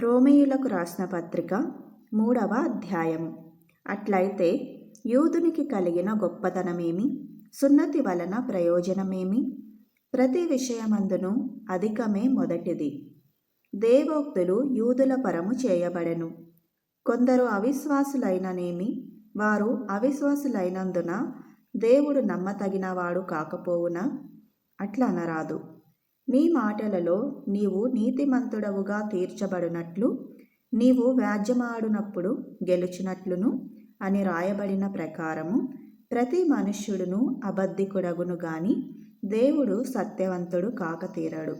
రోమేయులకు రాసిన పత్రిక మూడవ అధ్యాయము అట్లయితే యూదునికి కలిగిన గొప్పతనమేమి? సున్నతి వలన ప్రయోజనమేమి? ప్రతి విషయమందును అధికమే మొదటిది. దేవోక్తులు యూదుల పరము చేయబడెను. కొందరు అవిశ్వాసులైననేమి? వారు అవిశ్వాసులైనందున దేవుడు నమ్మతగినవాడు కాకపోవునా? అట్లా అనరాదు నీ మాటలలో నీవు నీతిమంతుడవుగా తీర్చబడినట్లు నీవు వ్యాజ్యమాడునప్పుడు గెలుచునట్లును అని రాయబడిన ప్రకారము ప్రతి మనుష్యుడును అబద్ధికుడగును గాని దేవుడు సత్యవంతుడు కాకతీరడు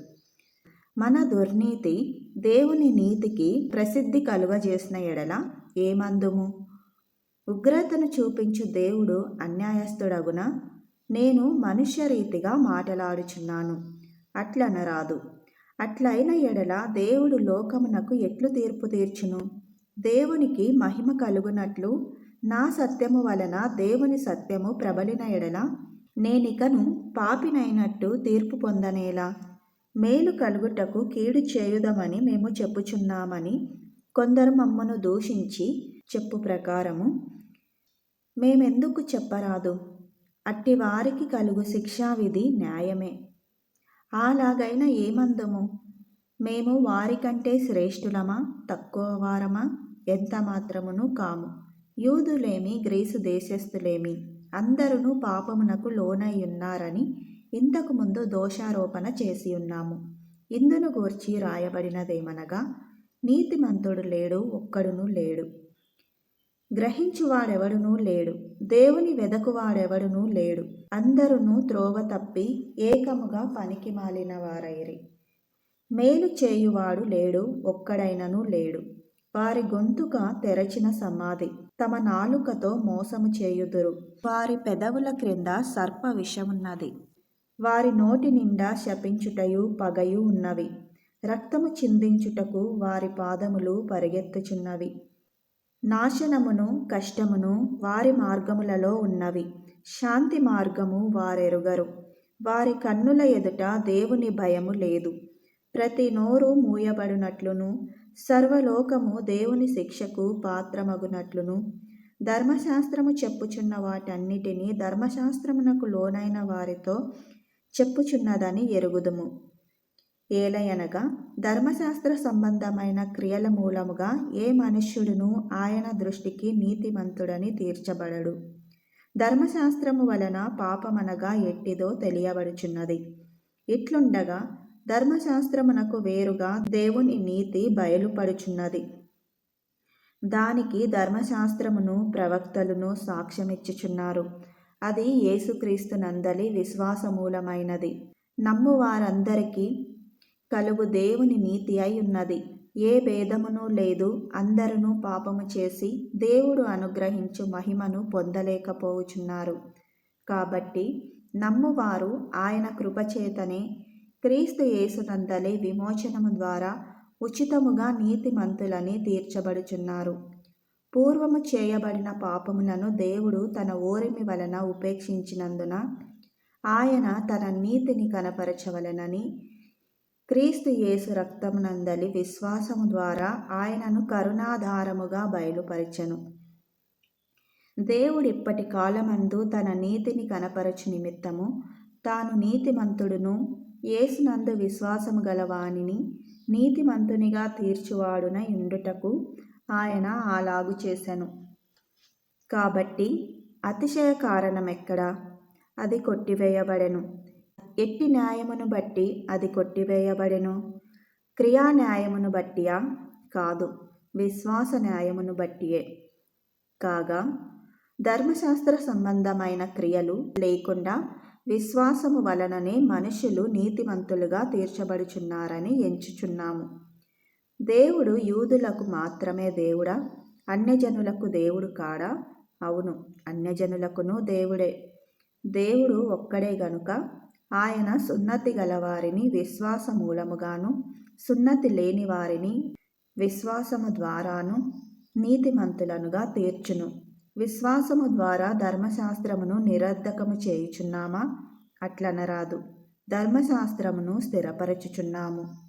మన దుర్నీతి దేవుని నీతికి ప్రసిద్ధి కలుగజేసిన ఎడల ఏమందుము? ఉగ్రతను చూపించు దేవుడు అన్యాయస్తుడగున నేను మనుష్య రీతిగా మాటలాడుచున్నాను. అట్లనరాదు. అట్లైన ఎడల దేవుడు లోకమునకు ఎట్లు తీర్పు తీర్చును? దేవునికి మహిమ కలుగునట్లు నా సత్యము వలన దేవుని సత్యము ప్రబలిన ఎడల నేనికను పాపినైనట్టు తీర్పు పొందనేలా? మేలు కలుగుటకు కీడు చేయుదమని మేము చెప్పుచున్నామని కొందరు మమ్మను దూషించి చెప్పు ప్రకారము మేమెందుకు చెప్పరాదు? అట్టి వారికి కలుగు శిక్షావిధి న్యాయమే. అలాగైనా ఏమందము మేము వారికంటే శ్రేష్ఠులమా? తక్కువ వారమా? ఎంత మాత్రమును కాము? యూదులేమి గ్రీసు దేశస్థులేమి అందరూ పాపమునకు లోనై ఉన్నారని ఇంతకుముందు దోషారోపణ చేసి ఉన్నాము ఇందును గూర్చి రాయబడినదేమనగా నీతిమంతుడు లేడు ఒక్కడును లేడు. గ్రహించువాడెవడునూ లేడు. దేవుని వెదకువాడెవడునూ లేడు. అందరును త్రోవ తప్పి ఏకముగా పనికి మాలిన వారైరి మేలు చేయువాడు లేడు ఒక్కడైనను లేడు. వారి గొంతుక తెరచిన సమాధి తమ నాలుకతో మోసము చేయుదురు. వారి పెదవుల క్రింద సర్ప విషమున్నది. వారి నోటి నిండా శపించుటయు పగయు ఉన్నవి. రక్తము చిందించుటకు వారి పాదములు పరిగెత్తుచున్నవి. నాశనమును కష్టమును వారి మార్గములలో ఉన్నవి. శాంతి మార్గము వారెరుగరు. వారి కన్నుల ఎదుట దేవుని భయము లేదు. ప్రతి నోరు మూయబడినట్లును సర్వలోకము దేవుని శిక్షకు పాత్రమగునట్లును. ధర్మశాస్త్రము చెప్పుచున్న వాటన్నిటినీ ధర్మశాస్త్రమునకు లోనైన వారితో చెప్పుచున్నదని ఎరుగుదుము. ఏలయనగా ధర్మశాస్త్ర సంబంధమైన క్రియల మూలముగా ఏ మనుష్యుడును ఆయన దృష్టికి నీతిమంతుడని తీర్చబడడు. ధర్మశాస్త్రము వలన పాపమనగా ఎట్టిదో తెలియబడుచున్నది. ఇట్లుండగా ధర్మశాస్త్రమునకు వేరుగా దేవుని నీతి బయలుపడుచున్నది. దానికి ధర్మశాస్త్రమును ప్రవక్తలను సాక్ష్యమిచ్చుచున్నారు. అది యేసుక్రీస్తు నందలి విశ్వాసమూలమైనది. నమ్ము వారందరికీ కలుగు దేవుని నీతి అయి ఉన్నది. ఏ భేదమును లేదు. అందరూ పాపము చేసి దేవుడు అనుగ్రహించు మహిమను పొందలేకపోవుచున్నారు. కాబట్టి నమ్మువారు ఆయన కృపచేతనే క్రీస్తు యేసునందలే విమోచనము ద్వారా ఉచితముగా నీతిమంతులని తీర్చబడుచున్నారు. పూర్వము చేయబడిన పాపములను దేవుడు తన ఓరిమి వలన ఉపేక్షించినందున ఆయన తన నీతిని కనపరచవలనని క్రీస్తు యేసు రక్తమునందలి విశ్వాసము ద్వారా ఆయనను కరుణాధారముగా బయలుపరచెను. దేవుడిప్పటి కాలమందు తన నీతిని కనపరచు నిమిత్తము తాను నీతిమంతుడును యేసునందు విశ్వాసము గలవానిని నీతిమంతునిగా తీర్చువాడున ఇండుటకు ఆయన అలాగు చేశాను కాబట్టి అతిశయ కారణమెక్కడా? అది కొట్టివేయబడెను. ఎట్టి న్యాయమును బట్టి అది కొట్టివేయబడెను. క్రియా న్యాయమును బట్టియా? కాదు. విశ్వాస న్యాయమును బట్టియే. కాగా ధర్మశాస్త్ర సంబంధమైన క్రియలు లేకుండా విశ్వాసము వలననే మనుషులు నీతివంతులుగా తీర్చబడుచున్నారని ఎంచుచున్నాము. దేవుడు యూదులకు మాత్రమే దేవుడా? అన్యజనులకు దేవుడు కాడా? అవును అన్యజనులకును దేవుడే. దేవుడు ఒక్కడే గనుక ఆయన సున్నతి గలవారిని విశ్వాస మూలముగాను సున్నతి లేని వారిని విశ్వాసము ద్వారాను నీతిమంతులనుగా తీర్చును. విశ్వాసము ద్వారా ధర్మశాస్త్రమును నిరర్ధకము చేయుచున్నామా? అట్లనరాదు. ధర్మశాస్త్రమును స్థిరపరచుచున్నాము.